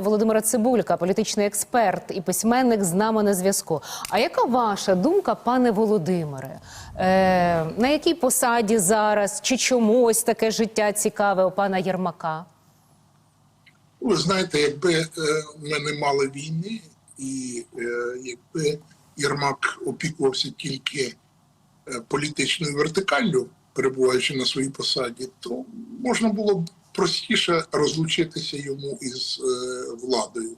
Володимира Цибулька, політичний експерт і письменник з нами на зв'язку. А яка ваша думка, пане Володимире? Е, на якій посаді зараз? Чи чомусь таке життя цікаве у пана Єрмака? Ви знаєте, якби е, ми не мали війни, і е, якби Єрмак опікувався тільки е, політичною вертикаллю, перебуваючи на своїй посаді, то можна було б простіше розлучитися йому із е, владою.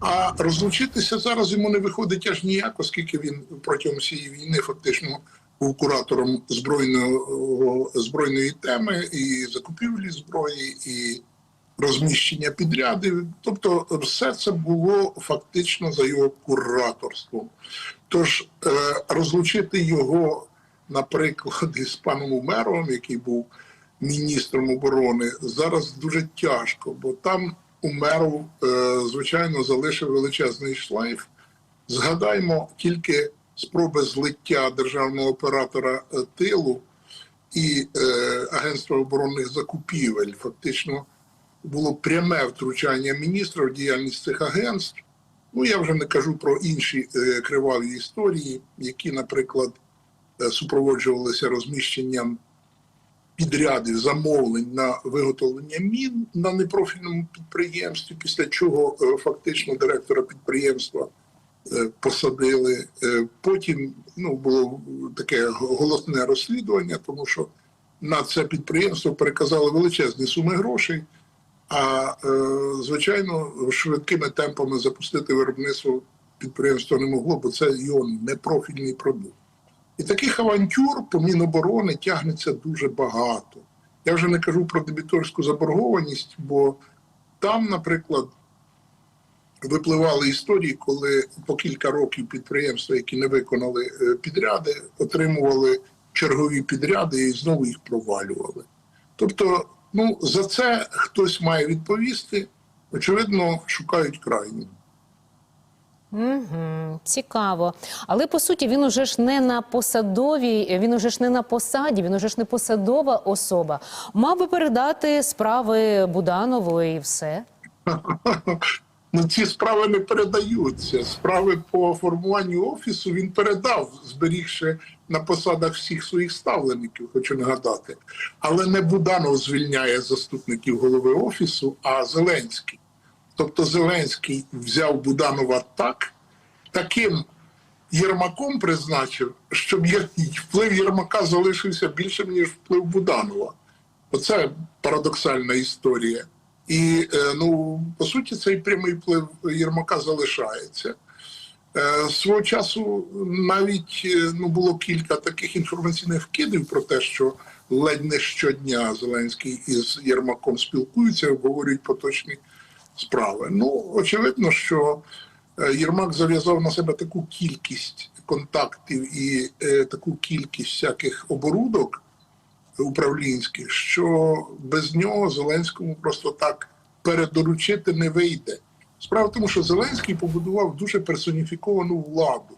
А розлучитися зараз йому не виходить аж ніяк, оскільки він протягом всієї війни фактично був куратором збройного збройної теми і закупівлі зброї, і розміщення підрядів. Тобто, все це було фактично за його кураторством. Тож е, розлучити його, наприклад, із паном Умеровим, який був міністром оборони, зараз дуже тяжко, бо там Умеров, е, звичайно, залишив величезний шлейф. Згадаймо тільки спроби злиття державного оператора е, тилу і е, Агентства оборонних закупівель. Фактично було пряме втручання міністра в діяльність цих агентств. Ну я вже не кажу про інші криваві історії, які, наприклад, супроводжувалися розміщенням підрядів замовлень на виготовлення мін на непрофільному підприємстві, після чого е, фактично директора підприємства е, посадили. Е, Потім ну, було таке голосне розслідування, тому що на це підприємство переказали величезні суми грошей. А звичайно, швидкими темпами запустити виробництво підприємство не могло, бо це його непрофільний продукт. І таких авантюр по Міноборони тягнеться дуже багато. Я вже не кажу про дебіторську заборгованість, бо там, наприклад, випливали історії, коли по кілька років підприємства, які не виконали е, підряди, отримували чергові підряди і знову їх провалювали. Тобто, ну за це хтось має відповісти. Очевидно, шукають крайню. Угу, цікаво. Але по суті він уже ж не на посадовій, він уже ж не на посаді, він уже ж не посадова особа. Мав би передати справи Буданову і все. Ну, ці справи не передаються. Справи по формуванню офісу він передав, зберігши на посадах всіх своїх ставлеників, хочу нагадати. Але не Буданов звільняє заступників голови офісу, а Зеленський. Тобто Зеленський взяв Буданова так, таким Єрмаком призначив, щоб вплив Єрмака залишився більшим, ніж вплив Буданова. Оце парадоксальна історія. І е, ну, по суті, цей прямий вплив Єрмака залишається. Е, Свого часу навіть е, ну, було кілька таких інформаційних вкидів про те, що ледь не щодня Зеленський із Єрмаком спілкуються, обговорюють поточні справи. Ну, очевидно, що е, Єрмак зав'язав на себе таку кількість контактів і е, таку кількість всяких оборудок управлінських, що без нього Зеленському просто так передоручити не вийде. Справа в тому, що Зеленський побудував дуже персоніфіковану владу.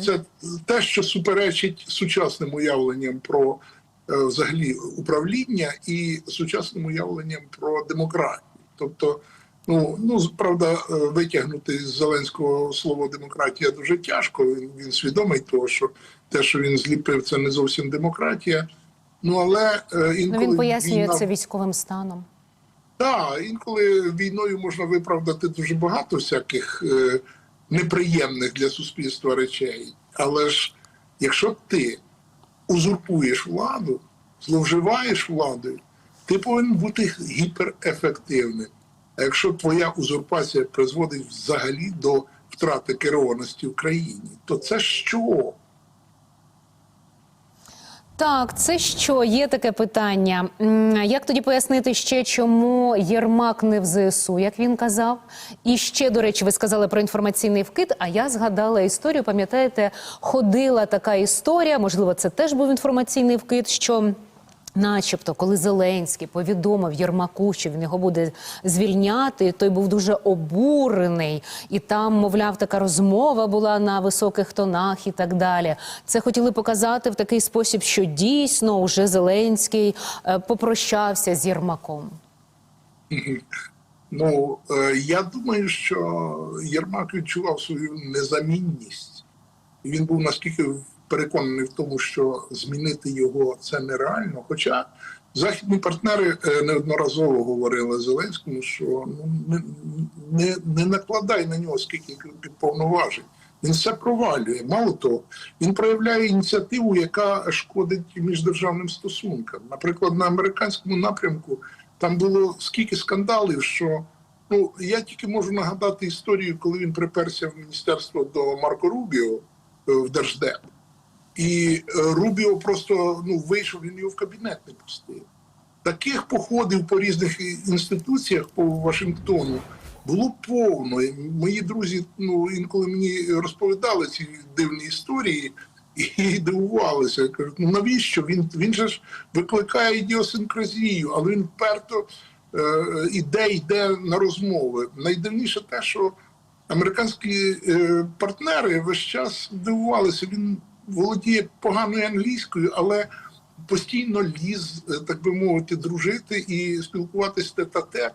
Це те, що суперечить сучасним уявленням про е, взагалі управління і сучасним уявленням про демократію. Тобто, ну ну правда, е, витягнути з Зеленського слово демократія дуже тяжко. Він, він свідомий того, що те, що він зліпив, це не зовсім демократія. Ну але е, інколи Ну, він пояснює війна- це військовим станом. так, інколи війною можна виправдати дуже багато всяких е, неприємних для суспільства речей. Але ж якщо ти узурпуєш владу, зловживаєш владою, ти повинен бути гіперефективним. А якщо твоя узурпація призводить взагалі до втрати керованості в країні, то це що? Так, це що є таке питання. Як тоді пояснити ще, чому Єрмак не в ЗСУ, як він казав? І ще, до речі, ви сказали про інформаційний вкид. А я згадала історію. Пам'ятаєте, ходила така історія. Можливо, це теж був інформаційний вкид. що... Начебто, коли Зеленський повідомив Єрмаку, що він його буде звільняти, той був дуже обурений, і там, мовляв, така розмова була на високих тонах і так далі. Це хотіли показати в такий спосіб, що дійсно вже Зеленський е, попрощався з Єрмаком. Ну е, я думаю, що Єрмак відчував свою незамінність. Він був наскільки переконаний в тому, що змінити його це нереально. Хоча західні партнери е, неодноразово говорили Зеленському, що ну не, не, накладай на нього скільки повноважень. Він все провалює. Мало того, він проявляє ініціативу, яка шкодить міждержавним стосункам. Наприклад, на американському напрямку там було скільки скандалів, що ну я тільки можу нагадати історію, коли він приперся в міністерство до Марко Рубіо е, в Держдеп. І е, Рубіо просто ну вийшов, він його в кабінет не пустив. Таких походів по різних інституціях по Вашингтону було повно. Мої друзі ну інколи мені розповідали ці дивні історії і дивувалися. Кажуть, ну навіщо він він же ж викликає ідіосинкразію, але він вперто е, іде, йде на розмови. Найдивніше те, що американські е, партнери весь час дивувалися. Він володіє поганою англійською, але постійно ліз, е, так би мовити, дружити і спілкуватися тет-а-тет.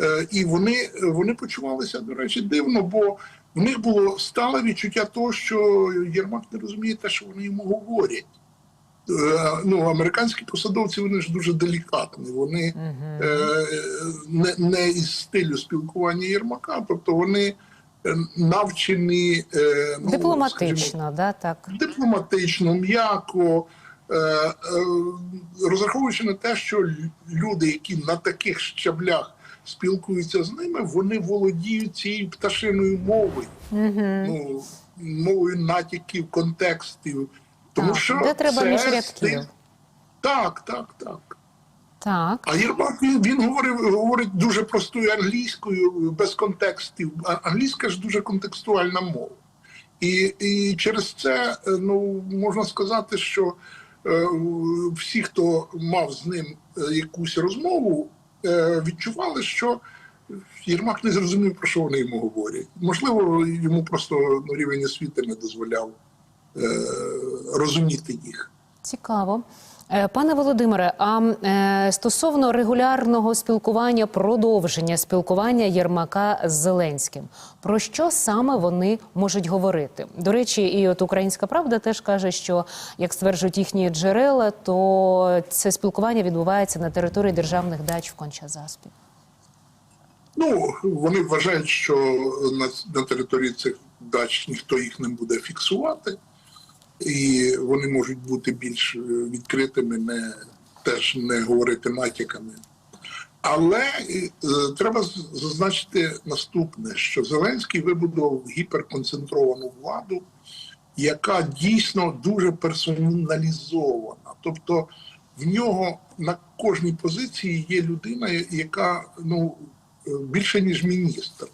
Е, І вони, вони почувалися, до речі, дивно, бо в них було стале відчуття того, що Єрмак не розуміє те, що вони йому говорять. Е, Ну, американські посадовці вони ж дуже делікатні. Вони е, не, не із стилю спілкування Єрмака, тобто вони навчені е, ну, скажімо, Дипломатично, да, так. дипломатично, м'яко, е, е, розраховуючи на те, що люди, які на таких щаблях спілкуються з ними, вони володіють цією пташиною мовою, ну, мовою натяків, контекстів. Тому Так, що де треба це між стиль- Так, так, так. Так. А Єрмак він, він говорив, говорить дуже простою англійською, без контекстів. А англійська ж дуже контекстуальна мова. І, і через це е, ну, можна сказати, що е, всі, хто мав з ним е, якусь розмову, е, відчували, що Єрмак не зрозумів, про що вони йому говорять. Можливо, йому просто ну, рівень освіти не дозволяв е, розуміти їх. Цікаво. Е, Пане Володимире, а е, стосовно регулярного спілкування, продовження спілкування Єрмака з Зеленським, про що саме вони можуть говорити? До речі, і от Українська Правда теж каже, що як стверджують їхні джерела, то це спілкування відбувається на території державних дач в Конча-Заспі. Ну, вони вважають, що на, на території цих дач ніхто їх не буде фіксувати, і вони можуть бути більш е, відкритими, не теж не говорити натяками. Але е, треба зазначити наступне: що Зеленський вибудував гіперконцентровану владу, яка дійсно дуже персоналізована. Тобто в нього на кожній позиції є людина, яка ну е, більше ніж міністр.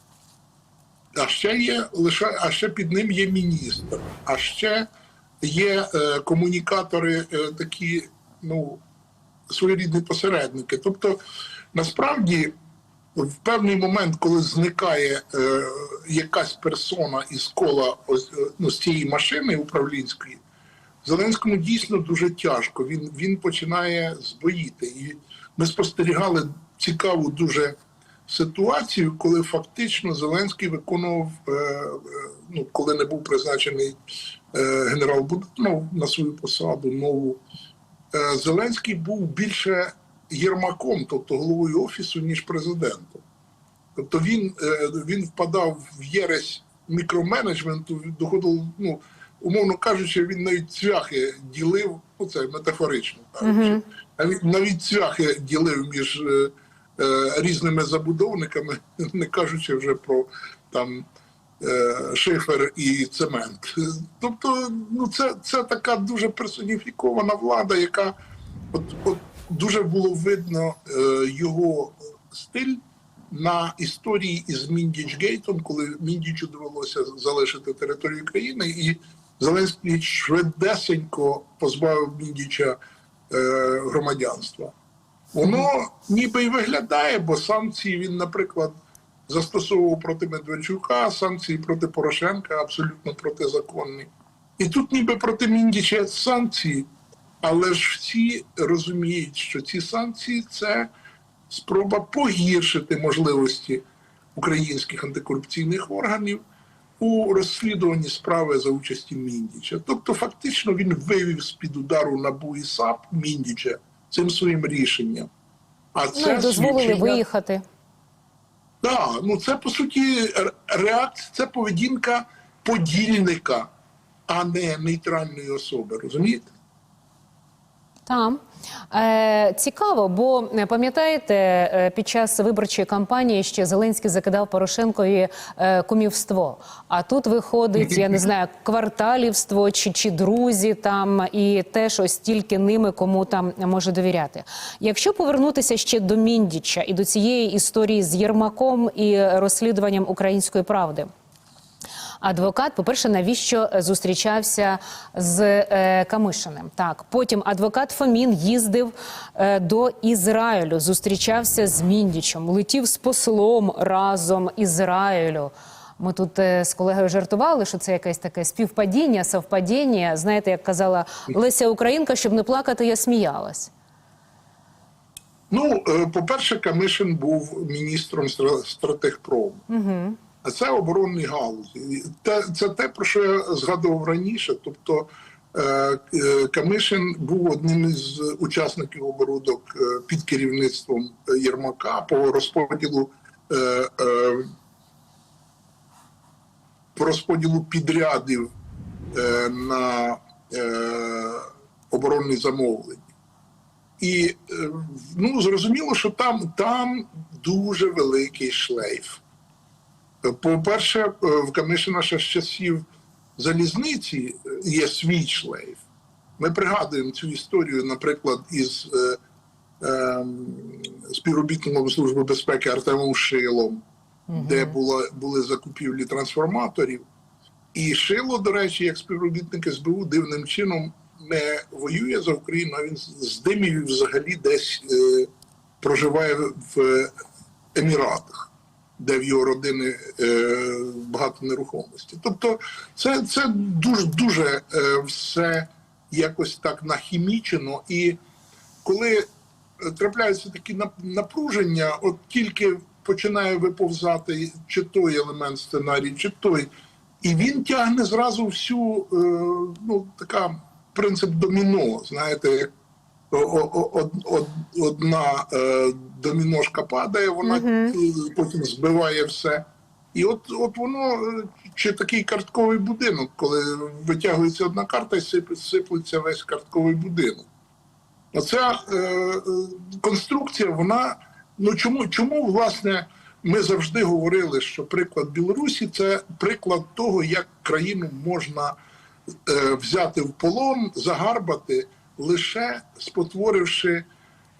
А ще є лише, а ще під ним є міністр, а ще є е, комунікатори е, такі, ну, своєрідні посередники. Тобто, насправді, в певний момент, коли зникає е, якась персона із кола ось, е, ну, з цієї машини управлінської, Зеленському дійсно дуже тяжко. Він, він починає збоїти. І ми спостерігали цікаву дуже ситуацію, коли фактично Зеленський виконував, е, е, ну, коли не був призначений е, генерал Буданов на свою посаду нову. Зеленський був більше єрмаком, тобто головою офісу, ніж президентом. Тобто він, він впадав в єресь мікроменеджменту, доходив, ну, умовно кажучи, він навіть цвяхи ділив, ну це метафорично кажучи, навіть, навіть цвяхи ділив між різними забудовниками, не кажучи вже про там е, шифер і цемент. Тобто, ну це, це така дуже персоніфікована влада, яка от, от дуже було видно е, його стиль на історії із Міндіч-Гейтом, коли Міндічу довелося залишити територію країни, і Зеленський швидесенько позбавив Міндіча е, громадянства. Воно ніби й виглядає, бо санкції він, наприклад, застосовував проти Медведчука, санкції проти Порошенка абсолютно протизаконні. І тут ніби проти Міндіча санкції, але ж всі розуміють, що ці санкції це спроба погіршити можливості українських антикорупційних органів у розслідуванні справи за участі Міндіча. Тобто, фактично, він вивів з під удару НАБУ і САП Міндіча цим своїм рішенням. А Ну дозволили свідчення- виїхати. так, ну це по суті реакція, це поведінка подільника, а не нейтральної особи. Розумієте? Там е, цікаво, бо е, пам'ятаєте, е, під час виборчої кампанії ще Зеленський закидав Порошенкові е, кумівство. А тут виходить, я не знаю, кварталівство чи, чи друзі там, і теж ось тільки ними кому там може довіряти. Якщо повернутися ще до Міндіча і до цієї історії з Єрмаком і розслідуванням української правди. Адвокат, по-перше, навіщо зустрічався з е, Камишиним? Так, потім адвокат Фомін їздив е, до Ізраїлю, зустрічався з Міндічем, летів з послом разом Ізраїлю. Ми тут е, з колегою жартували, що це якесь таке співпадіння, совпадіння. Знаєте, як казала Леся Українка, щоб не плакати, я сміялась. Ну, е, по-перше, Камишин був міністром стра- стратегпрому. Угу. А це оборонні галузі. Це те, про що я згадував раніше. Тобто е, е, Камишин був одним із учасників оборудок е, під керівництвом Єрмака по розподілу. По розподілу підрядів на оборонні замовлення. І ну, зрозуміло, що там, там дуже великий шлейф. По-перше, е, в ще з часів залізниці е, є свій шлейф. Ми пригадуємо цю історію, наприклад, із е, е, співробітником Служби безпеки Артемом Шилом, де було, були закупівлі трансформаторів. І Шило, до речі, як співробітник СБУ, дивним чином не воює за Україну, а він з Димів взагалі десь е, проживає в Еміратах, де в його родини е, багато нерухомості. Тобто, це, це дуже дуже е, все якось так нахімічено. І коли е, трапляються такі нап- напруження, от тільки починає виповзати чи той елемент сценарію, чи той, і він тягне зразу всю ну така принцип доміно. Знаєте, як одна е, доміношка падає, вона е, потім збиває все. І от, от воно е, чи такий картковий будинок, коли витягується одна карта і сип- сиплеться весь картковий будинок. Оця е, е, конструкція, вона ну чому, чому власне ми завжди говорили, що приклад Білорусі це приклад того, як країну можна е, взяти в полон, загарбати, лише спотворивши,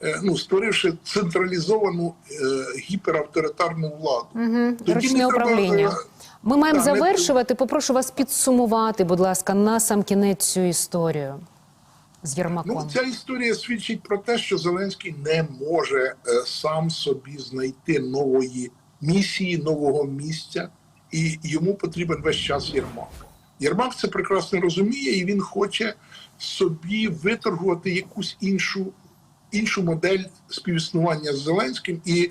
е, ну створивши централізовану е, гіперавторитарну владу. Угу. Тоді Ручне не треба, управління. е, Ми маємо не- завершувати. Попрошу вас підсумувати, будь ласка, на сам кінець цю історію з Єрмаком. Ну, ця історія свідчить про те, що Зеленський не може е, сам собі знайти нової місії, нового місця, і йому потрібен весь час Єрмак. Єрмак це прекрасно розуміє, і він хоче собі виторгувати якусь іншу. Іншу модель співіснування з Зеленським і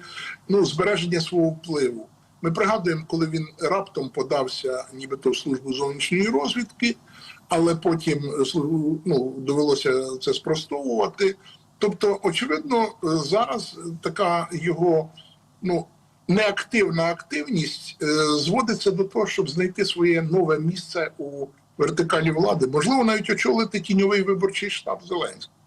ну, збереження свого впливу. Ми пригадуємо, коли він раптом подався, нібито в службу зовнішньої розвідки, але потім ну, довелося це спростовувати. Тобто, очевидно, зараз така його ну, неактивна активність е, зводиться до того, щоб знайти своє нове місце у вертикалі влади, можливо, навіть очолити тіньовий виборчий штаб Зеленського.